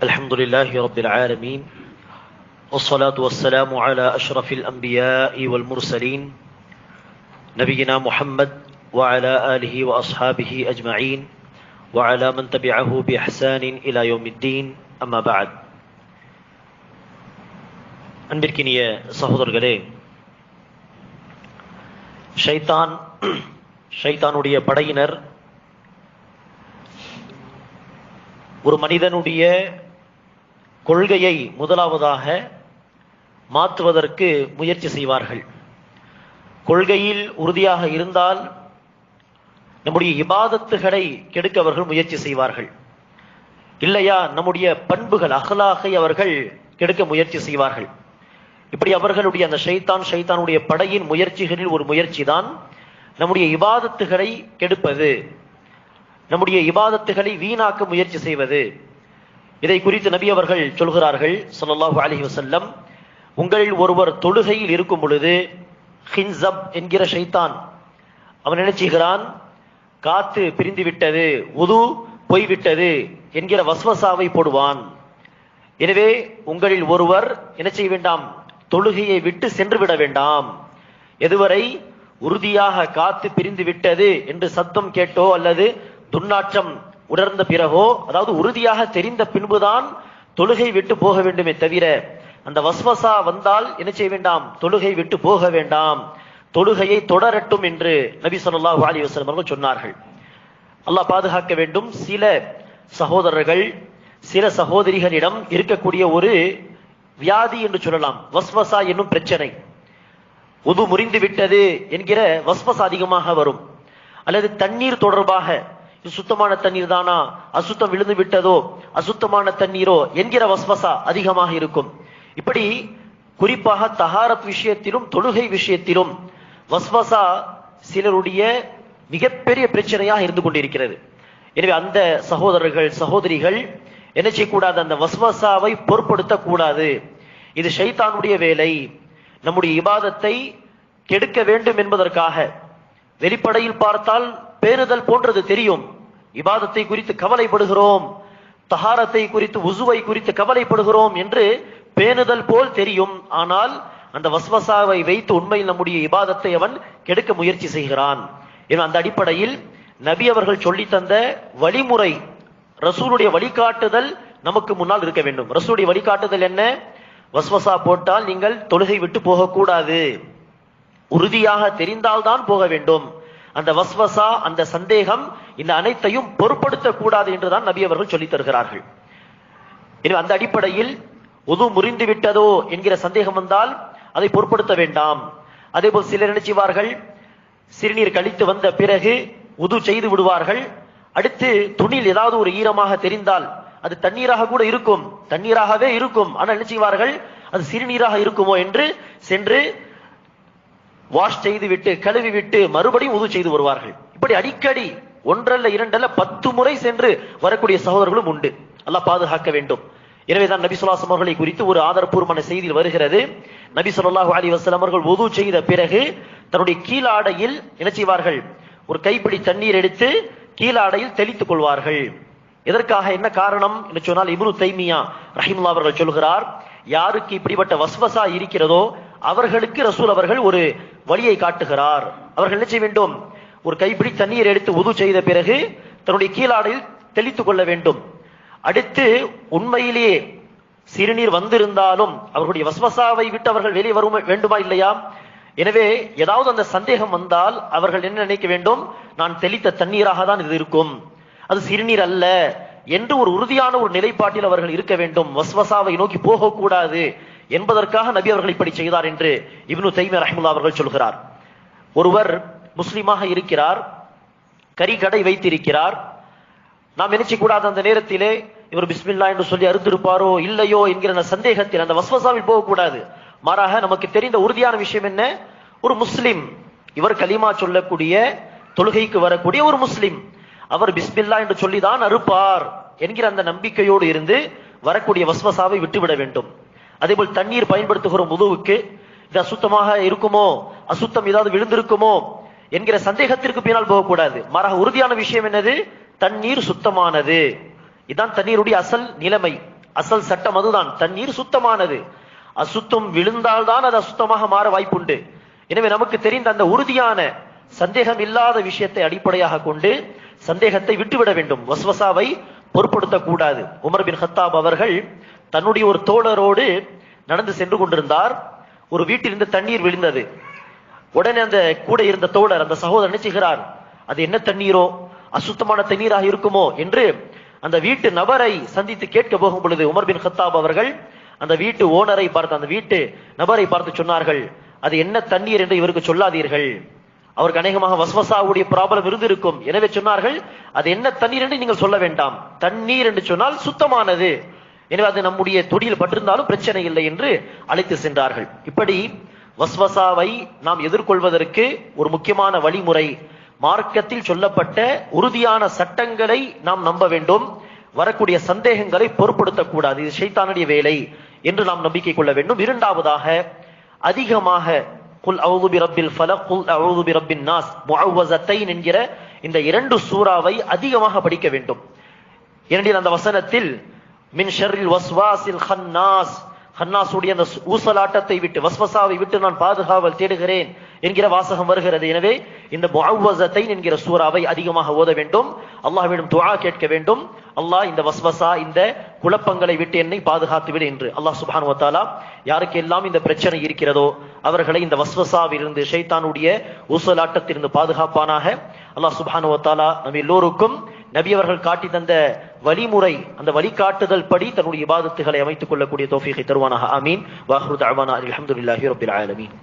الحمد لله رب العالمين والصلاة والسلام على أشرف الأنبياء والمرسلين نبينا محمد وعلى آله وأصحابه أجمعين وعلى من تبعه بإحسان إلى يوم الدين أما بعد அன்பிற்கினிய சகோதரர்களே ஷைத்தான் ஷைத்தானுடைய படையினர் ஒரு மனிதனுடைய கொள்கையை முதலாவதாக மாற்றுவதற்கு முயற்சி செய்வார்கள். கொள்கையில் உறுதியாக இருந்தால் நம்முடைய இபாதத்துகளை கெடுக்க அவர்கள் முயற்சி செய்வார்கள். இல்லையா நம்முடைய பண்புகள் அகலாகை அவர்கள் கெடுக்க முயற்சி செய்வார்கள். இப்படி அவர்களுடைய அந்த ஷைத்தான் ஷைத்தானுடைய படையின் முயற்சிகளில் ஒரு முயற்சி தான் நம்முடைய இபாதத்துகளை கெடுப்பது. நம்முடைய இபாதத்துகளை வீணாக்க முயற்சி செய்வது. இதை குறித்து நபி அவர்கள் சொல்கிறார்கள் சொல்லல்லாஹு அலி வசல்லம் உங்களில் ஒருவர் தொழுகையில் இருக்கும் பொழுது ஹின்சப் என்கிற ஷைத்தான் அவன் நினைச்சுகிறான் காத்து பிரிந்து விட்டது உது போய்விட்டது என்கிற வஸ்வசாவை போடுவான். எனவே உங்களில் ஒருவர் என்ன செய்ய வேண்டாம்? தொழுகையை விட்டு சென்று விட வேண்டாம். எதுவரை உறுதியாக காத்து பிரிந்து விட்டது என்று சத்தம் கேட்டோ அல்லது துர்நாற்றம் உணர்ந்த பிறகோ அதாவது உறுதியாக தெரிந்த பின்புதான் தொழுகை விட்டு போக வேண்டுமே தவிர அந்த வஸ்வசா வந்தால் என்ன செய்ய வேண்டாம்? தொழுகை விட்டு போக வேண்டாம். தொழுகையை தொடரட்டும் என்று நபி சொல்லாஹு அலி வசலம் அவர்கள் சொன்னார்கள். அல்லாஹ் பாதுகாக்க வேண்டும். சில சகோதரர்கள் சில சகோதரிகளிடம் இருக்கக்கூடிய ஒரு வியாதி என்று சொல்லலாம். வஸ்வசா என்னும் பிரச்சனை. உது முறிந்து விட்டது என்கிற வஸ்வசா அதிகமாக வரும். அல்லது தண்ணீர் தொடர்பாக சுத்தமான தண்ணீர் தானா? அசுத்தம் விழுந்து விட்டதோ? அசுத்தமான தண்ணீரோ? என்கிற வஸ்வசா அதிகமாக இருக்கும். இப்படி குறிப்பாக தஹாரத் விஷயத்திலும் தொழுகை விஷயத்திலும் வஸ்வசா சிலருடைய மிகப்பெரிய பிரச்சனையாக இருந்து கொண்டிருக்கிறது. எனவே அந்த சகோதரர்கள் சகோதரிகள் என்ன செய்யக்கூடாது? அந்த வஸ்வசாவை பொருட்படுத்த கூடாது இது ஷைத்தானுடைய வேலை. நம்முடைய இபாதத்தை கெடுக்க வேண்டும் என்பதற்காக. வெளிப்படையில் பார்த்தால் பேணுதல் போன்றது தெரியும். இபாதத்தை குறித்து கவலைப்படுகிறோம் தஹாரத்தை குறித்து உசுவை குறித்து கவலைப்படுகிறோம் என்று பேணுதல் போல் தெரியும். ஆனால் அந்த வஸ்வசாவை வைத்து உண்மையில் நம்முடைய இபாதத்தை அவன் கெடுக்க முயற்சி செய்கிறான். அந்த அடிப்படையில் நபி அவர்கள் சொல்லி தந்த வழிமுறை ரசூலுடைய வழிகாட்டுதல் நமக்கு முன்னால் இருக்க வேண்டும். ரசூலுடைய வழிகாட்டுதல் என்ன? வஸ்வசா போட்டால் நீங்கள் தொழுகை விட்டு போகக்கூடாது. உறுதியாக தெரிந்தால்தான் போக வேண்டும். அந்த வஸ்வசா அந்த சந்தேகம் இந்த அனைத்தையும் பொருட்படுத்த கூடாது என்றுதான் நபி அவர்கள் சொல்லித் தருகிறார்கள். எனவே அந்த அடிப்படையில் உது முறிந்து விட்டதோ என்கிற சந்தேகம் வந்தால் அதை பொருட்படுத்த வேண்டாம். அதே போல் சிலர் நினைச்சுவார்கள் சிறுநீர் கழித்து வந்த பிறகு உது செய்து விடுவார்கள். அடுத்து துணியில் ஏதாவது ஒரு ஈரமாக தெரிந்தால் அது தண்ணீராக கூட இருக்கும். தண்ணீராகவே இருக்கும். ஆனால் நினைச்சுவார்கள் அது சிறுநீராக இருக்குமோ என்று சென்று வாஷ் செய்து விட்டு கழுவி விட்டு மறுபடியும் உது செய்து வருவார்கள். இப்படி அடிக்கடி ஒன்றல்ல இரண்டல்ல பத்து முறை சென்று வரக்கூடிய சகோதரர்களும் உண்டு. அல்லாஹ் பாதுகாக்க வேண்டும். எனவேதான் நபி சொல்லாசம் அவர்களை குறித்து ஒரு ஆதாரப்பூர்வமான செய்தியில் வருகிறது. நபி சொல்லாஹு அலி வசலம் அவர்கள் உது செய்த பிறகு தன்னுடைய கீழாடையில் என்ன செய்வார்கள்? ஒரு கைப்பிடி தண்ணீர் எடுத்து கீழாடையில் தெளித்துக் கொள்வார்கள். எதற்காக என்ன காரணம் என்று சொன்னால் இப்ரு தைமியா ரஹிமுல்லா அவர்கள் சொல்கிறார் யாருக்கு இப்படிப்பட்ட வஸ்வசா இருக்கிறதோ அவர்களுக்கு ரசூல் அவர்கள் ஒரு வழியை காட்டுகிறார். அவர்கள் என்ன செய்ய வேண்டும்? ஒரு கைப்பிடி தண்ணீர் எடுத்து உது செய்த பிறகு தன்னுடைய கீழாடையில் தெளித்துக் கொள்ள வேண்டும். அடுத்து உண்மையிலேயே சிறுநீர் வந்திருந்தாலும் அவர்களுடைய வஸ்வசாவை விட்டு அவர்கள் வெளியே வரும் வேண்டுமா இல்லையா? எனவே ஏதாவது அந்த சந்தேகம் வந்தால் அவர்கள் என்ன நினைக்க வேண்டும்? நான் தெளித்த தண்ணீராக தான் இது இருக்கும். அது சிறுநீர் அல்ல என்று ஒரு உறுதியான ஒரு நிலைப்பாட்டில் அவர்கள் இருக்க வேண்டும். வஸ்வசாவை நோக்கி போகக்கூடாது. என்பதற்காக நபி அவர்கள் இப்படி செய்தார் என்று இப்னு தைமியா ரஹ்முல்லா அவர்கள் சொல்கிறார். ஒருவர் முஸ்லீமாக இருக்கிறார் கறி கடை வைத்திருக்கிறார். நாம் நினைச்சு அந்த நேரத்திலே இவர் பிஸ்மில்லா என்று சொல்லி அறுத்திருப்பாரோ இல்லையோ என்கிற அந்த சந்தேகத்தில் அந்த வஸ்வசாவில் போகக்கூடாது. மாறாக நமக்கு தெரிந்த உறுதியான விஷயம் என்ன? ஒரு முஸ்லிம் இவர் கலிமா சொல்லக்கூடிய தொழுகைக்கு வரக்கூடிய ஒரு முஸ்லிம். அவர் பிஸ்மில்லா என்று சொல்லிதான் அறுப்பார் என்கிற அந்த நம்பிக்கையோடு இருந்து வரக்கூடிய வஸ்வசாவை விட்டுவிட வேண்டும். அதேபோல் தண்ணீர் பயன்படுத்துகிற முதுவுக்கு இது அசுத்தமாக இருக்குமோ? அசுத்தம் ஏதாவது விழுந்திருக்குமோ? என்கிற சந்தேகத்திற்கு பின்னால் போகக்கூடாது. மாறாக உறுதியான விஷயம் என்னது? தண்ணீர் சுத்தமானது. இதான் தண்ணீருடைய அசல் நிலைமை. அசல் சட்டம் அதுதான். தண்ணீர் சுத்தமானது. அசுத்தம் விழுந்தால்தான் அது அசுத்தமாக மாற வாய்ப்புண்டு. எனவே நமக்கு தெரிந்த அந்த உறுதியான சந்தேகம் இல்லாத விஷயத்தை அடிப்படையாக கொண்டு சந்தேகத்தை விட்டுவிட வேண்டும். வஸ்வசாவை பொருட்படுத்தக்கூடாது. உமர் பின் ஹத்தாப் அவர்கள் தன்னுடைய ஒரு தோழரோடு நடந்து சென்று கொண்டிருந்தார். ஒரு வீட்டிலிருந்து தண்ணீர் விழுந்தது. உடனே அந்த கூட இருந்த தோழர் அந்த சகோதரர் நினைச்சுகிறார் அது என்ன தண்ணீரோ? அசுத்தமான தண்ணீராக இருக்குமோ? என்று அந்த வீட்டு நபரை சந்தித்து கேட்க போகும் பொழுது உமர் பின் ஹத்தாப் அவர்கள் அந்த வீட்டு ஓனரை பார்த்து அந்த வீட்டு நபரை பார்த்து சொன்னார்கள் அது என்ன தண்ணீர் என்று இவருக்கு சொல்லாதீர்கள். அவருக்கு அநேகமாக வஸ்வசாவுடைய ப்ராப்ளம் இருந்திருக்கும். எனவே சொன்னார்கள் அது என்ன தண்ணீர் என்று நீங்கள் சொல்ல வேண்டாம். தண்ணீர் என்று சொன்னால் சுத்தமானது. எனவே அது நம்முடைய தொடியில் பட்டிருந்தாலும் பிரச்சனை இல்லை என்று அழைத்து சென்றார்கள். இப்படி வஸ்வசாவை நாம் எதிர்கொள்வதற்கு ஒரு முக்கியமான வழிமுறை மார்க்கத்தில் சொல்லப்பட்ட உறுதியான சட்டங்களை நாம் நம்ப வேண்டும். வரக்கூடிய சந்தேகங்களை பொருட்படுத்தக்கூடாது. இது ஷைத்தானுடைய வேலை என்று நாம் நம்பிக்கை கொள்ள வேண்டும். இரண்டாவதாக அதிகமாக குல் அவுதுபி ரப்பில் ஃபல குல் அவுதுபி ரப்பின் நாஸ் முஅவ்வஸத்தைன் என்கிற இந்த இரண்டு சூறாவை அதிகமாக படிக்க வேண்டும். ஏனெனில் அந்த வசனத்தில் மின் ஷர்ரில் வஸ்வாசில் ஹன்னாஸ். ஹன்னாசுடைய அந்த ஊசலாட்டத்தை விட்டு வஸ்வசாவை விட்டு நான் பாதுகாவல் தேடுகிறேன் என்கிற வாசகம் வருகிறது. எனவே இந்த முஅவ்வஸத்தை என்கிற சூறாவை அதிகமாக ஓத வேண்டும். அல்லாஹ்விடம் துஆ கேட்க வேண்டும். அல்லாஹ் இந்த வஸ்வசா இந்த குழப்பங்களை விட்டு என்னை பாதுகாத்து விடு என்று. அல்லாஹ் சுப்ஹானஹு வத்தாலா யாருக்கு எல்லாம் இந்த பிரச்சனை இருக்கிறதோ அவர்களை இந்த வஸ்வசாவிலிருந்து ஷைத்தானுடைய ஊசலாட்டத்திலிருந்து பாதுகாப்பானாக. அல்லாஹ் சுப்ஹானஹு வத்தாலா நம் எல்லோருக்கும் நபி அவர்கள் காட்டி தந்த வழிமுறை அந்த வழிகாட்டுதல் படி தன்னுடைய இபாதத்துகளை அமைத்துக் கொள்ளக்கூடிய தோஃபிகை தருவானாக. ஆமீன். வாஹ்ரு தஅவானா அல்ஹம்துலில்லாஹி ரப்பில் ஆலமீன்.